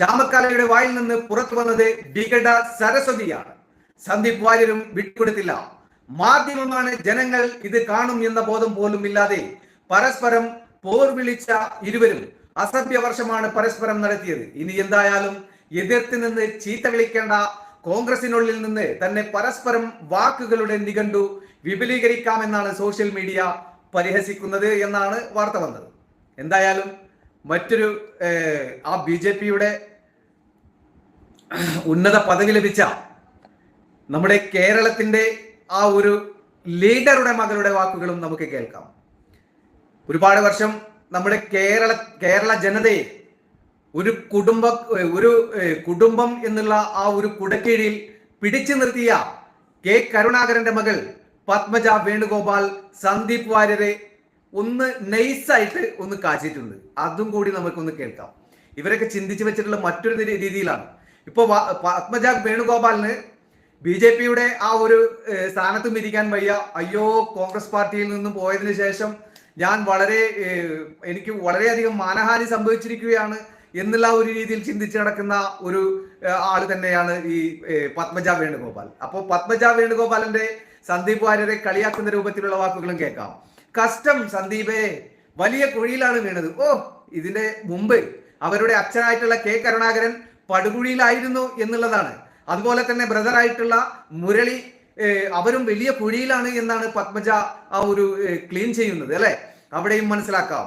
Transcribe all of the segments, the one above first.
ചാമക്കാലയുടെ വായിൽ നിന്ന് പുറത്തു വന്നത് വികട സരസ്വതിയാണ്. സന്ദീപ് വാര്യരും വിട്ടുകൊടുത്തില്ല. മാധ്യമമാണ് ജനങ്ങൾ ഇത് കാണും എന്ന ബോധം പോലും ഇല്ലാതെ പരസ്പരം പോർ വിളിച്ച ഇരുവരും അസഭ്യവർഷമാണ് പരസ്പരം നടത്തിയത്. ഇനി എന്തായാലും എതിർത്ത് നിന്ന് ചീത്ത വിളിക്കേണ്ട കോൺഗ്രസിനുള്ളിൽ നിന്ന് തന്നെ പരസ്പരം വാക്കുകളുടെ നിഘണ്ടു വിപുലീകരിക്കാമെന്നാണ് സോഷ്യൽ മീഡിയ പരിഹസിക്കുന്നത് എന്നാണ് വാർത്ത വന്നത്. എന്തായാലും മറ്റൊരു ആ ബി ജെ പിയുടെ ഉന്നത പദവി ലഭിച്ച നമ്മുടെ കേരളത്തിന്റെ ആ ഒരു ലീഡറുടെ മകളുടെ വാക്കുകളും നമുക്ക് കേൾക്കാം. ഒരുപാട് വർഷം നമ്മുടെ കേരള കേരള ജനതയെ ഒരു കുടുംബ ഒരു കുടുംബം എന്നുള്ള ആ ഒരു കുടക്കീഴിൽ പിടിച്ചു നിർത്തിയ കെ കരുണാകരന്റെ മകൾ പത്മജ വേണുഗോപാൽ സന്ദീപ് വാര്യരെ ഒന്ന് നൈസായിട്ട് ഒന്ന് കാച്ചിട്ടുണ്ട് അതും കൂടി നമുക്കൊന്ന് കേൾക്കാം. ഇവരൊക്കെ ചിന്തിച്ചു വെച്ചിട്ടുള്ള മറ്റൊരു രീതിയിലാണ്. ഇപ്പൊ പത്മജ വേണുഗോപാലിന് ബി ജെ പിയുടെ ആ ഒരു സ്ഥാനത്തും ഇരിക്കാൻ വയ്യ. അയ്യോ കോൺഗ്രസ് പാർട്ടിയിൽ നിന്നും പോയതിനു ശേഷം ഞാൻ വളരെ എനിക്ക് വളരെയധികം മാനഹാനി സംഭവിച്ചിരിക്കുകയാണ് എന്നുള്ള ഒരു രീതിയിൽ ചിന്തിച്ച് നടക്കുന്ന ഒരു ആൾ തന്നെയാണ് ഈ പത്മജ വേണുഗോപാൽ. അപ്പോൾ പത്മജ വേണുഗോപാലിന്റെ സന്ദീപ് വാര്യരെ കളിയാക്കുന്ന രൂപത്തിലുള്ള വാക്കുകളും കേൾക്കാം. കഷ്ടം സന്ദീപേ വലിയ കുഴിയിലാണ് വീണത്. ഓ ഇതിന്റെ മുമ്പ് അവരുടെ അച്ഛനായിട്ടുള്ള കെ കരുണാകരൻ പടുകുഴിയിലായിരുന്നു എന്നുള്ളതാണ്. അതുപോലെ തന്നെ ബ്രദറായിട്ടുള്ള മുരളി അവരും വലിയ കുഴിയിലാണ് എന്നാണ് പത്മജ ആ ഒരു ക്ലീൻ ചെയ്യുന്നത് അല്ലെ? അവിടെയും മനസ്സിലാക്കാം.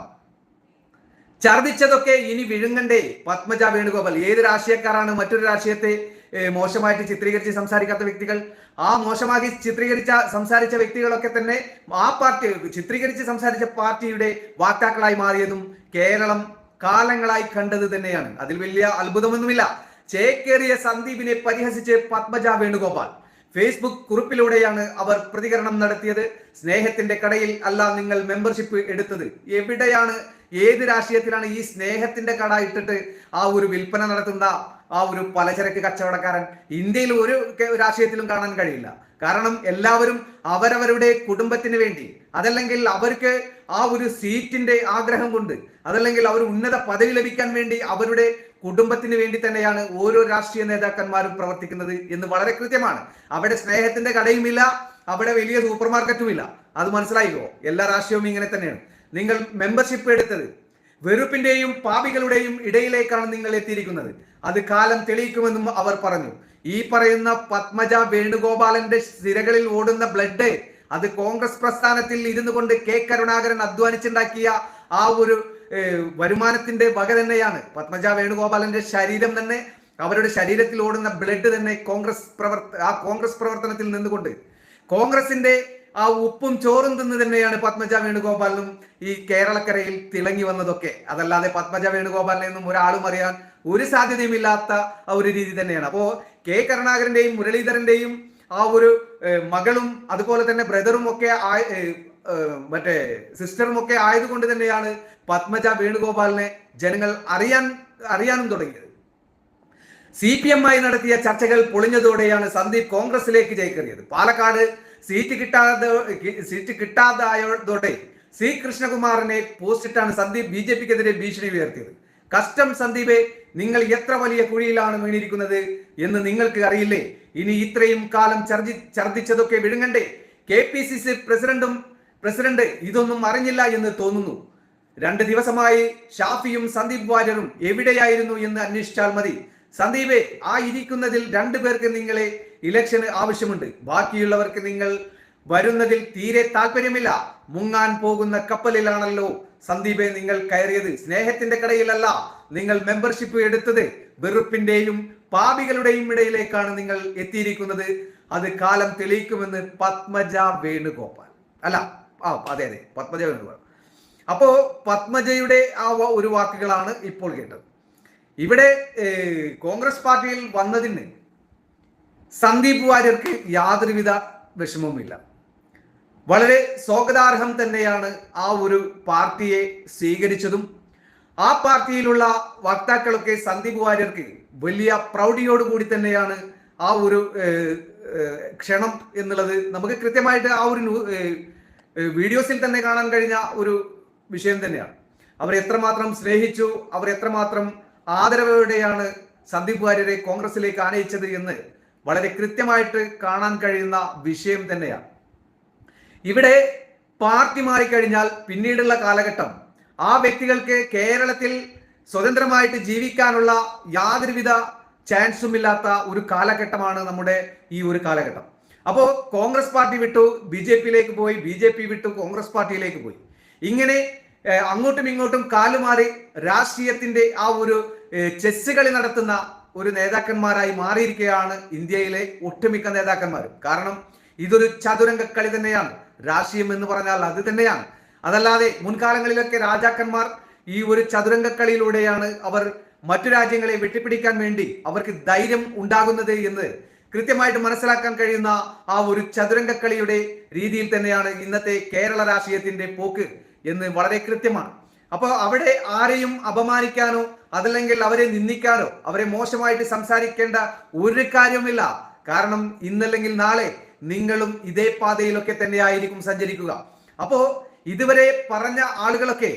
ഛർദിച്ചതൊക്കെ ഇനി വിഴുങ്ങണ്ടേ? പത്മജ വേണുഗോപാൽ ഏത് രാഷ്ട്രീയക്കാരാണ് മറ്റൊരു രാഷ്ട്രീയത്തെ മോശമായിട്ട് ചിത്രീകരിച്ച് സംസാരിക്കാത്ത വ്യക്തികൾ ആ മോശമാക്കി ചിത്രീകരിച്ച സംസാരിച്ച വ്യക്തികളൊക്കെ തന്നെ ആ പാർട്ടി ചിത്രീകരിച്ച് സംസാരിച്ച പാർട്ടിയുടെ വാക്താക്കളായി മാറിയതും കേരളം കാലങ്ങളായി കണ്ടത് തന്നെയാണ്. അതിൽ വലിയ അത്ഭുതമൊന്നുമില്ല. ചേക്കേറിയ സന്ദീപിനെ പരിഹസിച്ച് പത്മജ വേണുഗോപാൽ. ഫേസ്ബുക്ക് കുറിപ്പിലൂടെയാണ് അവർ പ്രതികരണം നടത്തിയത്. സ്നേഹത്തിന്റെ കടയിൽ അല്ല നിങ്ങൾ മെമ്പർഷിപ്പ് എടുത്തത്. എവിടെയാണ് ഏത് രാഷ്ട്രീയത്തിലാണ് ഈ സ്നേഹത്തിന്റെ കട ഇട്ടിട്ട് ആ ഒരു വിൽപ്പന നടത്തുന്ന ആ ഒരു പലചരക്ക് കച്ചവടക്കാരൻ ഇന്ത്യയിൽ ഒരു രാഷ്ട്രീയത്തിലും കാണാൻ കഴിയില്ല. കാരണം എല്ലാവരും അവരവരുടെ കുടുംബത്തിന് വേണ്ടി അതല്ലെങ്കിൽ അവർക്ക് ആ ഒരു സീറ്റിന്റെ ആഗ്രഹം കൊണ്ട് അതല്ലെങ്കിൽ അവർ ഉന്നത പദവി ലഭിക്കാൻ വേണ്ടി അവരുടെ കുടുംബത്തിന് വേണ്ടി തന്നെയാണ് ഓരോ രാഷ്ട്രീയ നേതാക്കന്മാരും പ്രവർത്തിക്കുന്നത് എന്ന് വളരെ കൃത്യമാണ്. അവിടെ സ്നേഹത്തിന്റെ കടയുമില്ല അവിടെ വലിയ സൂപ്പർ മാർക്കറ്റും ഇല്ല അത് മനസ്സിലായിക്കോ? എല്ലാ രാഷ്ട്രീയവും ഇങ്ങനെ തന്നെയാണ്. നിങ്ങൾ മെമ്പർഷിപ്പ് എടുത്തത്. വെറുപ്പിന്റെയും പാപികളുടെയും ഇടയിലേക്കാണ് നിങ്ങൾ എത്തിയിരിക്കുന്നത്. അത് കാലം തെളിയിക്കുമെന്നും അവർ പറഞ്ഞു. ഈ പറയുന്ന പത്മജ വേണുഗോപാലന്റെ സിരകളിൽ ഓടുന്ന ബ്ലഡ് അത് കോൺഗ്രസ് പ്രസ്ഥാനത്തിൽ ഇരുന്നു കൊണ്ട് കെ കരുണാകരൻ അധ്വാനിച്ചുണ്ടാക്കിയ ആ ഒരു വരുമാനത്തിന്റെ വക തന്നെയാണ്. പത്മജ വേണുഗോപാലന്റെ ശരീരം തന്നെ അവരുടെ ശരീരത്തിൽ ഓടുന്ന ബ്ലഡ് തന്നെ കോൺഗ്രസ് പ്രവർത്ത ആ കോൺഗ്രസ് പ്രവർത്തനത്തിൽ നിന്നുകൊണ്ട്. കോൺഗ്രസിന്റെ ആ ഉപ്പും ചോറും തിന്ന് തന്നെയാണ് പത്മജ വേണുഗോപാലിനും ഈ കേരളക്കരയിൽ തിളങ്ങി വന്നതൊക്കെ. അതല്ലാതെ പത്മജ വേണുഗോപാലിനെ ഒന്നും ഒരാളും അറിയാൻ ഒരു സാധ്യതയുമില്ലാത്ത ആ ഒരു രീതി തന്നെയാണ്. അപ്പോ കെ കരുണാകരന്റെയും മുരളീധരന്റെയും ആ ഒരു മകളും അതുപോലെ തന്നെ ബ്രദറും ഒക്കെ മറ്റേ സിസ്റ്ററും ഒക്കെ ആയതുകൊണ്ട് തന്നെയാണ് പത്മജ വേണുഗോപാലിനെ ജനങ്ങൾ അറിയാൻ അറിയാനും തുടങ്ങിയത്. സി പി എം ആയി നടത്തിയ ചർച്ചകൾ പൊളിഞ്ഞതോടെയാണ് സന്ദീപ് കോൺഗ്രസിലേക്ക് ചേക്കേറിയത് പാലക്കാട് സീറ്റ് കിട്ടാതെ സീറ്റ് കിട്ടാതായതോടെ സി കൃഷ്ണകുമാറിനെ പോസ്റ്റിട്ടാണ് സന്ദീപ് ബി ജെ പിക്കെതിരെ ഭീഷണി ഉയർത്തിയത്. കസ്റ്റം സന്ദീപെ നിങ്ങൾ എത്ര വലിയ കുഴിയിലാണ് വീണിരിക്കുന്നത് എന്ന് നിങ്ങൾക്ക് അറിയില്ലേ? ഇനി ഇത്രയും കാലം ഛർജി ഛർദിച്ചതൊക്കെ വിഴുങ്ങണ്ടേ? കെ പി സി സി പ്രസിഡന്റും പ്രസിഡന്റ് ഇതൊന്നും അറിഞ്ഞില്ല എന്ന് തോന്നുന്നു. രണ്ട് ദിവസമായി ഷാഫിയും സന്ദീപ് വാര്യരും എവിടെയായിരുന്നു എന്ന് അന്വേഷിച്ചാൽ മതി. സന്ദീപെ ആ ഇരിക്കുന്നതിൽ രണ്ടു പേർക്ക് നിങ്ങളെ ഇലക്ഷന് ആവശ്യമുണ്ട്. ബാക്കിയുള്ളവർക്ക് നിങ്ങൾ വരുന്നതിൽ തീരെ താല്പര്യമില്ല മുങ്ങാൻ പോകുന്ന കപ്പലിലാണല്ലോ സന്ദീപെ നിങ്ങൾ കയറിയത്. സ്നേഹത്തിന്റെ കടയിലല്ല നിങ്ങൾ മെമ്പർഷിപ്പ് എടുത്തത്. വെറുപ്പിന്റെയും പാപികളുടെയും ഇടയിലേക്കാണ് നിങ്ങൾ എത്തിയിരിക്കുന്നത്. അത് കാലം തെളിയിക്കുമെന്ന് പത്മജ വേണുഗോപാൽ. അല്ല ആ അതെ അതെ പത്മജ വേണുഗോപാൽ. അപ്പോ പത്മജയുടെ ആ ഒരു വാക്കുകളാണ് ഇപ്പോൾ കേട്ടത്. ഇവിടെ കോൺഗ്രസ് പാർട്ടിയിൽ വന്നതിന് സന്ദീപ് വാര്യർക്ക് യാതൊരുവിധ വിഷമവുമില്ല. വളരെ സ്വാഗതാർഹം തന്നെയാണ് ആ ഒരു പാർട്ടിയെ സ്വീകരിച്ചതും. ആ പാർട്ടിയിലുള്ള വക്താക്കളൊക്കെ സന്ദീപ് വാര്യർക്ക് വലിയ പ്രൗഢിയോടുകൂടി തന്നെയാണ് ആ ഒരു ക്ഷണം എന്നുള്ളത് നമുക്ക് കൃത്യമായിട്ട് ആ ഒരു വീഡിയോസിൽ തന്നെ കാണാൻ കഴിഞ്ഞ ഒരു വിഷയം തന്നെയാണ്. അവർ എത്രമാത്രം സ്നേഹിച്ചു അവർ എത്രമാത്രം ആദരവോടെയാണ് സന്ദീപ് വാര്യരെ കോൺഗ്രസിലേക്ക് ആനയിച്ചത് എന്ന് വളരെ കൃത്യമായിട്ട് കാണാൻ കഴിയുന്ന വിഷയം തന്നെയാണ്. ഇവിടെ പാർട്ടി മാറിക്കഴിഞ്ഞാൽ പിന്നീടുള്ള കാലഘട്ടം ആ വ്യക്തികൾക്ക് കേരളത്തിൽ സ്വതന്ത്രമായിട്ട് ജീവിക്കാനുള്ള യാതൊരുവിധ ചാൻസും ഇല്ലാത്ത ഒരു കാലഘട്ടമാണ് നമ്മുടെ ഈ ഒരു കാലഘട്ടം. അപ്പോൾ കോൺഗ്രസ് പാർട്ടി വിട്ടു ബി ജെ പിയിലേക്ക് പോയി ബി ജെ പി വിട്ടു കോൺഗ്രസ് പാർട്ടിയിലേക്ക് പോയി. ഇങ്ങനെ അങ്ങോട്ടും ഇങ്ങോട്ടും കാലുമാറി രാഷ്ട്രീയത്തിന്റെ ആ ഒരു ചെസ് കളി നടത്തുന്ന ഒരു നേതാക്കന്മാരായി മാറിയിരിക്കുകയാണ് ഇന്ത്യയിലെ ഒട്ടുമിക്ക നേതാക്കന്മാർ കാരണം ഇതൊരു ചതുരംഗ കളി തന്നെയാണ്. രാഷ്ട്രീയം എന്ന് പറഞ്ഞാൽ അത് തന്നെയാണ്. അതല്ലാതെ മുൻകാലങ്ങളിലൊക്കെ രാജാക്കന്മാർ ഈ ഒരു ചതുരംഗ കളിയിലൂടെയാണ് അവർ മറ്റു രാജ്യങ്ങളെ വെട്ടിപ്പിടിക്കാൻ വേണ്ടി അവർക്ക് ധൈര്യം ഉണ്ടാകുന്നത് എന്ന് കൃത്യമായിട്ട് മനസ്സിലാക്കാൻ കഴിയുന്ന ആ ഒരു ചതുരംഗ കളിയുടെ രീതിയിൽ തന്നെയാണ് ഇന്നത്തെ കേരള രാഷ്ട്രീയത്തിന്റെ പോക്ക് എന്ന് വളരെ കൃത്യമാണ്. അപ്പോൾ അവിടെ ആരെയും അപമാനിക്കാനോ അതല്ലെങ്കിൽ അവരെ നിന്ദിക്കാനോ അവരെ മോശമായിട്ട് സംസാരിക്കേണ്ട ഒരു കാര്യവുമില്ല. കാരണം ഇന്നല്ലെങ്കിൽ നാളെ നിങ്ങളും ഇതേ പാതയിലൊക്കെ തന്നെ ആയിരിക്കും സഞ്ചരിക്കുക. അപ്പോ ഇതുവരെ പറഞ്ഞ ആളുകളൊക്കെ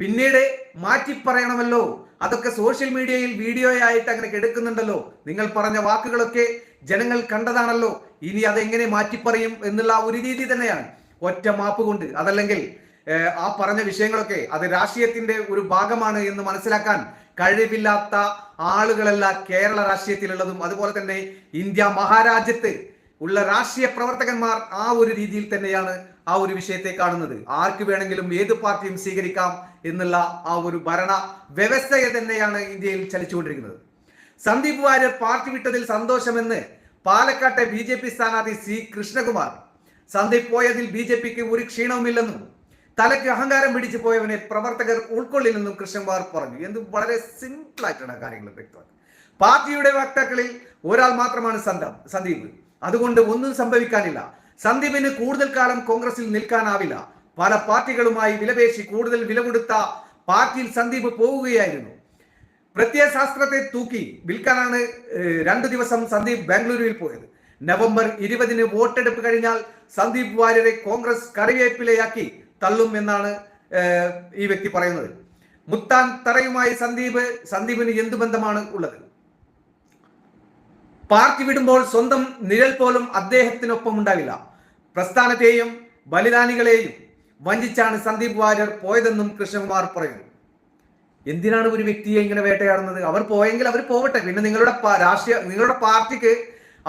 പിന്നീട് മാറ്റി പറയണമല്ലോ അതൊക്കെ സോഷ്യൽ മീഡിയയിൽ വീഡിയോ ആയിട്ട് അങ്ങനെ എടുക്കുന്നുണ്ടല്ലോ നിങ്ങൾ പറഞ്ഞ വാക്കുകളൊക്കെ ജനങ്ങൾ കണ്ടതാണല്ലോ. ഇനി അതെങ്ങനെ മാറ്റിപ്പറയും എന്നുള്ള ഒരു രീതി തന്നെയാണ്. ഒറ്റ മാപ്പ് കൊണ്ട് അതല്ലെങ്കിൽ ആ പറഞ്ഞ വിഷയങ്ങളൊക്കെ അത് രാഷ്ട്രീയത്തിന്റെ ഒരു ഭാഗമാണ് എന്ന് മനസ്സിലാക്കാൻ കഴിവില്ലാത്ത ആളുകളല്ല കേരള രാഷ്ട്രീയത്തിലുള്ളതും. അതുപോലെ തന്നെ ഇന്ത്യ മഹാരാജ്യത്ത് ഉള്ള രാഷ്ട്രീയ പ്രവർത്തകന്മാർ ആ ഒരു രീതിയിൽ തന്നെയാണ് ആ ഒരു വിഷയത്തെ കാണുന്നത്. ആർക്ക് വേണമെങ്കിലും ഏത് പാർട്ടിയും സ്വീകരിക്കാം എന്നുള്ള ആ ഒരു ഭരണ വ്യവസ്ഥയെ തന്നെയാണ് ഇന്ത്യയിൽ ചലിച്ചുകൊണ്ടിരിക്കുന്നത്. സന്ദീപ് വാര്യർ പാർട്ടി വിട്ടതിൽ സന്തോഷമെന്ന് പാലക്കാട്ടെ ബി ജെ പി സ്ഥാനാർത്ഥി സി കൃഷ്ണകുമാർ. സന്ദീപ് പോയതിൽ ബി ജെ പിക്ക് ഒരു ക്ഷീണവുമില്ലെന്നും തലയ്ക്ക് അഹങ്കാരം പിടിച്ചു പോയവനെ പ്രവർത്തകർ ഉൾക്കൊള്ളില്ലെന്നും കൃഷ്ണകുമാർ പറഞ്ഞു. എന്ത് വളരെ സിമ്പിൾ ആയിട്ടാണ് കാര്യങ്ങൾ വ്യക്തമാക്കുന്നത് പാർട്ടിയുടെ വക്താക്കളിൽ ഒരാൾ മാത്രമാണ് സന്ദം സന്ദീപ്. അതുകൊണ്ട് ഒന്നും സംഭവിക്കാനില്ല. സന്ദീപിന് കൂടുതൽ കാലം കോൺഗ്രസിൽ നിൽക്കാനാവില്ല. പല പാർട്ടികളുമായി വിലപേശി കൂടുതൽ വില കൊടുത്ത പാർട്ടിയിൽ സന്ദീപ് പോവുകയായിരുന്നു. പ്രത്യയശാസ്ത്രത്തെ തൂക്കി വിൽക്കാനാണ് രണ്ടു ദിവസം സന്ദീപ് ബാംഗ്ലൂരുവിൽ പോയത്. നവംബർ ഇരുപതിന് വോട്ടെടുപ്പ് കഴിഞ്ഞാൽ സന്ദീപ് വാര്യരെ കോൺഗ്രസ് കറിവേപ്പിലയാക്കി തള്ളും എന്നാണ് ഈ വ്യക്തി പറയുന്നത്. മുത്താൻ തറയുമായി സന്ദീപ് സന്ദീപിന് എന്ത് ബന്ധമാണ് ഉള്ളത്? പാർട്ടി വിടുമ്പോൾ സ്വന്തം നിഴൽ പോലും അദ്ദേഹത്തിനൊപ്പം ഉണ്ടാവില്ല പ്രസ്ഥാനത്തെയും ബലിദാനികളെയും വഞ്ചിച്ചാണ് സന്ദീപ് വാര്യർ പോയതെന്നും കൃഷ്ണകുമാർ പറയുന്നു. എന്തിനാണ് ഒരു വ്യക്തിയെ ഇങ്ങനെ വേട്ടയാടുന്നത്? അവർ പോയെങ്കിൽ അവർ പോവട്ടെ. പിന്നെ നിങ്ങളുടെ രാഷ്ട്രീയ നിങ്ങളുടെ പാർട്ടിക്ക്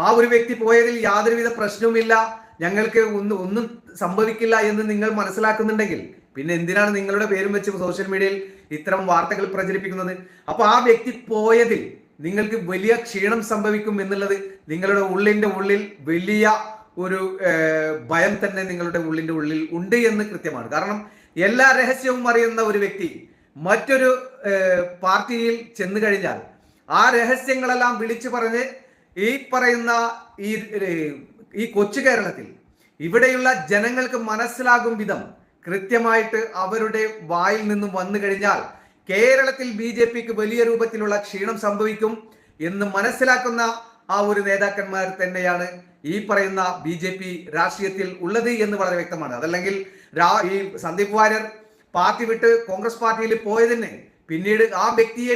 ആ ഒരു വ്യക്തി പോയതിൽ യാതൊരുവിധ പ്രശ്നവുമില്ല. ഞങ്ങൾക്ക് ഒന്നും ഒന്നും സംഭവിക്കില്ല എന്ന് നിങ്ങൾ മനസ്സിലാക്കുന്നുണ്ടെങ്കിൽ പിന്നെ എന്തിനാണ് നിങ്ങളുടെ പേരും വെച്ച് സോഷ്യൽ മീഡിയയിൽ ഇത്തരം വാർത്തകൾ പ്രചരിപ്പിക്കുന്നത്? അപ്പൊ ആ വ്യക്തി പോയതിൽ നിങ്ങൾക്ക് വലിയ ക്ഷീണം സംഭവിക്കും എന്നുള്ളത് നിങ്ങളുടെ ഉള്ളിന്റെ ഉള്ളിൽ വലിയ ഒരു ഭയം തന്നെ നിങ്ങളുടെ ഉള്ളിന്റെ ഉള്ളിൽ ഉണ്ട് എന്ന് കൃത്യമാണ്. കാരണം എല്ലാ രഹസ്യവും അറിയുന്ന ഒരു വ്യക്തി മറ്റൊരു പാർട്ടിയിൽ ചെന്നു കഴിഞ്ഞാൽ ആ രഹസ്യങ്ങളെല്ലാം വിളിച്ചു പറഞ്ഞ് ഈ പറയുന്ന ഈ ഈ കൊച്ചു കേരളത്തിൽ ഇവിടെയുള്ള ജനങ്ങൾക്ക് മനസ്സിലാകും വിധം കൃത്യമായിട്ട് അവരുടെ വായിൽ നിന്നും വന്നു കഴിഞ്ഞാൽ കേരളത്തിൽ ബി ജെ പിക്ക് വലിയ രൂപത്തിലുള്ള ക്ഷീണം സംഭവിക്കും എന്ന് മനസ്സിലാക്കുന്ന ആ ഒരു നേതാക്കന്മാർ തന്നെയാണ് ഈ പറയുന്ന ബി ജെ പി രാഷ്ട്രീയത്തിൽ ഉള്ളത് എന്ന് വളരെ വ്യക്തമാണ്. അതല്ലെങ്കിൽ ഈ സന്ദീപ് വാര്യർ പാർട്ടി വിട്ട് കോൺഗ്രസ് പാർട്ടിയിൽ പോയതിന് പിന്നീട് ആ വ്യക്തിയെ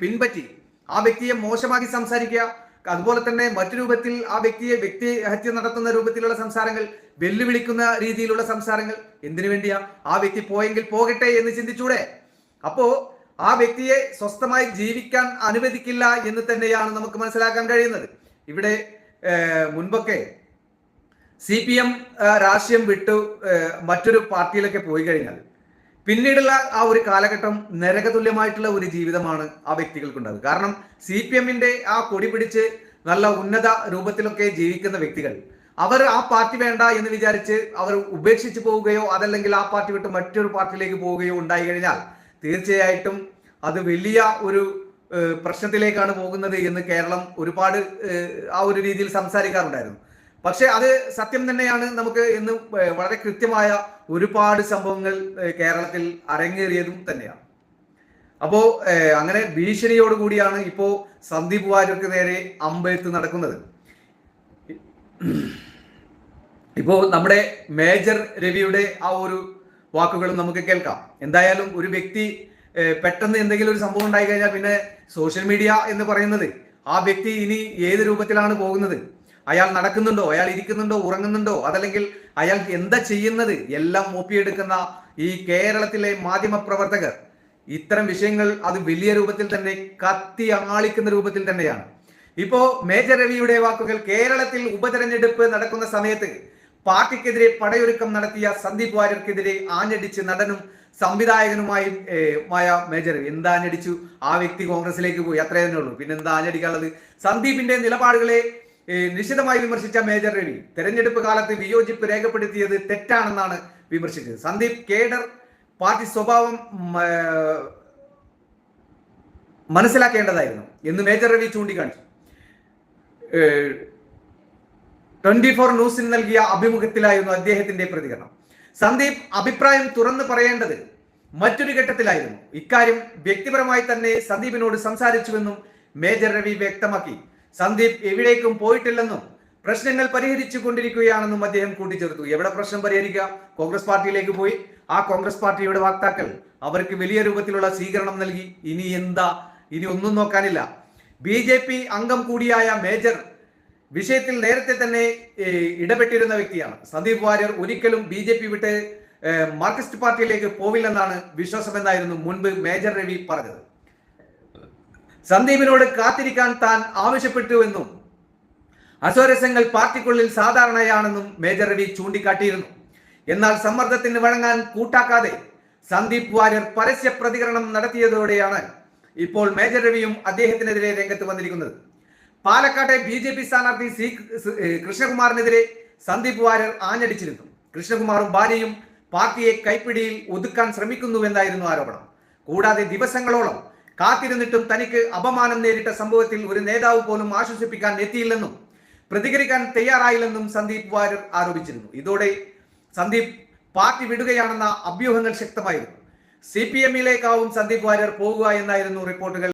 പിൻപറ്റി ആ വ്യക്തിയെ മോശമാക്കി സംസാരിക്കുക അതുപോലെ തന്നെ മറ്റു രൂപത്തിൽ ആ വ്യക്തിയെ വ്യക്തി ഹത്യ നടത്തുന്ന രൂപത്തിലുള്ള സംസാരങ്ങൾ വെല്ലുവിളിക്കുന്ന രീതിയിലുള്ള സംസാരങ്ങൾ എന്തിനു വേണ്ടിയാ? ആ വ്യക്തി പോയെങ്കിൽ പോകട്ടെ എന്ന് ചിന്തിച്ചൂടെ? അപ്പോ ആ വ്യക്തിയെ സ്വസ്ഥമായി ജീവിക്കാൻ അനുവദിക്കില്ല എന്ന് തന്നെയാണ് നമുക്ക് മനസ്സിലാക്കാൻ കഴിയുന്നത്. ഇവിടെ മുൻപൊക്കെ സി പി എം രാഷ്ട്രീയം വിട്ടു മറ്റൊരു പാർട്ടിയിലൊക്കെ പോയി കഴിഞ്ഞാൽ പിന്നീടുള്ള ആ ഒരു കാലഘട്ടം നരകതുല്യമായിട്ടുള്ള ഒരു ജീവിതമാണ് ആ വ്യക്തികൾക്കുണ്ടാകുക കാരണം സി പി എമ്മിന്റെ ആ കൊടി പിടിച്ച് നല്ല ഉന്നത രൂപത്തിലൊക്കെ ജീവിക്കുന്ന വ്യക്തികൾ അവർ ആ പാർട്ടി വേണ്ട എന്ന് വിചാരിച്ച് അവർ ഉപേക്ഷിച്ചു പോവുകയോ അതല്ലെങ്കിൽ ആ പാർട്ടി വിട്ട് മറ്റൊരു പാർട്ടിയിലേക്ക് പോവുകയോ ഉണ്ടായി കഴിഞ്ഞാൽ തീർച്ചയായിട്ടും അത് വലിയ ഒരു പ്രശ്നത്തിലേക്കാണ് പോകുന്നത് എന്ന് കേരളം ഒരുപാട് ആ ഒരു രീതിയിൽ സംസാരിക്കാറുണ്ടായിരുന്നു. പക്ഷെ അത് സത്യം തന്നെയാണ്. നമുക്ക് ഇന്ന് വളരെ കൃത്യമായ ഒരുപാട് സംഭവങ്ങൾ കേരളത്തിൽ അരങ്ങേറിയതും തന്നെയാണ്. അപ്പോ അങ്ങനെ അങ്ങനെ ഭീഷണിയോടുകൂടിയാണ് ഇപ്പോ സന്ദീപ് വാര്യർക്ക് നേരെ അമ്പെഴുത്ത് നടക്കുന്നത്. ഇപ്പോ നമ്മുടെ മേജർ രവിയുടെ ആ ഒരു വാക്കുകളും നമുക്ക് കേൾക്കാം. എന്തായാലും ഒരു വ്യക്തി പെട്ടെന്ന് എന്തെങ്കിലും ഒരു സംഭവം ഉണ്ടായി കഴിഞ്ഞാൽ പിന്നെ സോഷ്യൽ മീഡിയ എന്ന് പറയുന്നത് ആ വ്യക്തി ഇനി ഏത് രൂപത്തിലാണ് പോകുന്നത്? അയാൾ നടക്കുന്നുണ്ടോ? അയാൾ ഇരിക്കുന്നുണ്ടോ? ഉറങ്ങുന്നുണ്ടോ? അതല്ലെങ്കിൽ അയാൾ എന്താ ചെയ്യുന്നത്? എല്ലാം ഒപ്പിയെടുക്കുന്ന ഈ കേരളത്തിലെ മാധ്യമ പ്രവർത്തകർ ഇത്തരം വിഷയങ്ങൾ അത് വലിയ രൂപത്തിൽ തന്നെ കത്തി ആളിക്കുന്ന രൂപത്തിൽ തന്നെയാണ്. ഇപ്പോ മേജർ രവിയുടെ വാക്കുകൾ കേരളത്തിൽ ഉപതെരഞ്ഞെടുപ്പ് നടക്കുന്ന സമയത്ത് പാർട്ടിക്കെതിരെ പടയൊരുക്കം നടത്തിയ സന്ദീപ് വാര്യർക്കെതിരെ ആഞ്ഞടിച്ച് നടനും സംവിധായകനുമായും മായ മേജർ എന്താ ആഞ്ഞടിച്ചു? ആ വ്യക്തി കോൺഗ്രസിലേക്ക് പോയി. അത്രേ തന്നെ ഉള്ളൂ. പിന്നെ എന്താ ആഞ്ഞടിക്കാനുള്ളത്? സന്ദീപിന്റെ നിലപാടുകളെ നിശിതമായി വിമർശിച്ച മേജർ രവി തെരഞ്ഞെടുപ്പ് കാലത്ത് വിയോജിപ്പ് രേഖപ്പെടുത്തിയത് തെറ്റാണെന്നാണ് വിമർശിച്ചത്. സന്ദീപ് കേഡർ പാർട്ടി സ്വഭാവം മനസ്സിലാക്കേണ്ടതായിരുന്നു എന്ന് മേജർ രവി ചൂണ്ടിക്കാണിച്ചു. ട്വന്റി ഫോർ ന്യൂസിന് നൽകിയ അഭിമുഖത്തിലായിരുന്നു അദ്ദേഹത്തിന്റെ പ്രതികരണം. സന്ദീപ് അഭിപ്രായം തുറന്നു പറയേണ്ടത് മറ്റൊരു ഘട്ടത്തിലായിരുന്നു. ഇക്കാര്യം വ്യക്തിപരമായി തന്നെ സന്ദീപിനോട് സംസാരിച്ചുവെന്നും മേജർ രവി വ്യക്തമാക്കി. സന്ദീപ് എവിടേക്കും പോയിട്ടില്ലെന്നും പ്രശ്നങ്ങൾ പരിഹരിച്ചു കൊണ്ടിരിക്കുകയാണെന്നും അദ്ദേഹം കൂട്ടിച്ചേർത്തു. എവിടെ പ്രശ്നം പരിഹരിക്കുക കോൺഗ്രസ് പാർട്ടിയിലേക്ക് പോയി. ആ കോൺഗ്രസ് പാർട്ടിയുടെ വക്താക്കൾ അവർക്ക് വലിയ രൂപത്തിലുള്ള സ്വീകരണം നൽകി. ഇനി എന്താ? ഇനി ഒന്നും നോക്കാനില്ല. ബി ജെ പി അംഗം കൂടിയായ മേജർ വിഷയത്തിൽ നേരത്തെ തന്നെ ഇടപെട്ടിരുന്ന വ്യക്തിയാണ്. സന്ദീപ് വാര്യർ ഒരിക്കലും ബി ജെ പി വിട്ട് മാർക്സിസ്റ്റ് പാർട്ടിയിലേക്ക് പോവില്ലെന്നാണ് വിശ്വാസമെന്നായിരുന്നു മുൻപ് മേജർ രവി പറഞ്ഞത്. സന്ദീപിനോട് കാത്തിരിക്കാൻ താൻ ആവശ്യപ്പെട്ടുവെന്നും അസ്വരസ്യങ്ങൾ പാർട്ടിക്കുള്ളിൽ സാധാരണയാണെന്നും മേജർ രവി ചൂണ്ടിക്കാട്ടിയിരുന്നു. എന്നാൽ സമ്മർദ്ദത്തിന് വഴങ്ങാൻ കൂട്ടാക്കാതെ സന്ദീപ് വാര്യർ പരസ്യ പ്രതികരണം നടത്തിയതോടെയാണ് ഇപ്പോൾ മേജർ രവിയും അദ്ദേഹത്തിനെതിരെ രംഗത്ത് വന്നിരിക്കുന്നത്. പാലക്കാട്ടെ ബി ജെ പി സ്ഥാനാർത്ഥി സി കൃഷ്ണകുമാറിനെതിരെ സന്ദീപ് വാര്യർ ആഞ്ഞടിച്ചിരുന്നു. കൃഷ്ണകുമാറും ഭാര്യയും പാർട്ടിയെ കൈപ്പിടിയിൽ ഒതുക്കാൻ ശ്രമിക്കുന്നുവെന്നായിരുന്നു ആരോപണം. കൂടാതെ ദിവസങ്ങളോളം കാത്തിരുന്നിട്ടും തനിക്ക് അപമാനം നേരിട്ട സംഭവത്തിൽ ഒരു നേതാവ് പോലും ആശ്വസിപ്പിക്കാൻ എത്തിയില്ലെന്നും പ്രതികരിക്കാൻ തയ്യാറായില്ലെന്നും സന്ദീപ് വാര്യർ ആരോപിച്ചിരുന്നു. ഇതോടെ സന്ദീപ് പാർട്ടി വിടുകയാണെന്ന അഭ്യൂഹങ്ങൾ ശക്തമായിരുന്നു. സി പി എമ്മിലേക്കാവും സന്ദീപ് വാര്യർ പോകുക എന്നായിരുന്നു റിപ്പോർട്ടുകൾ.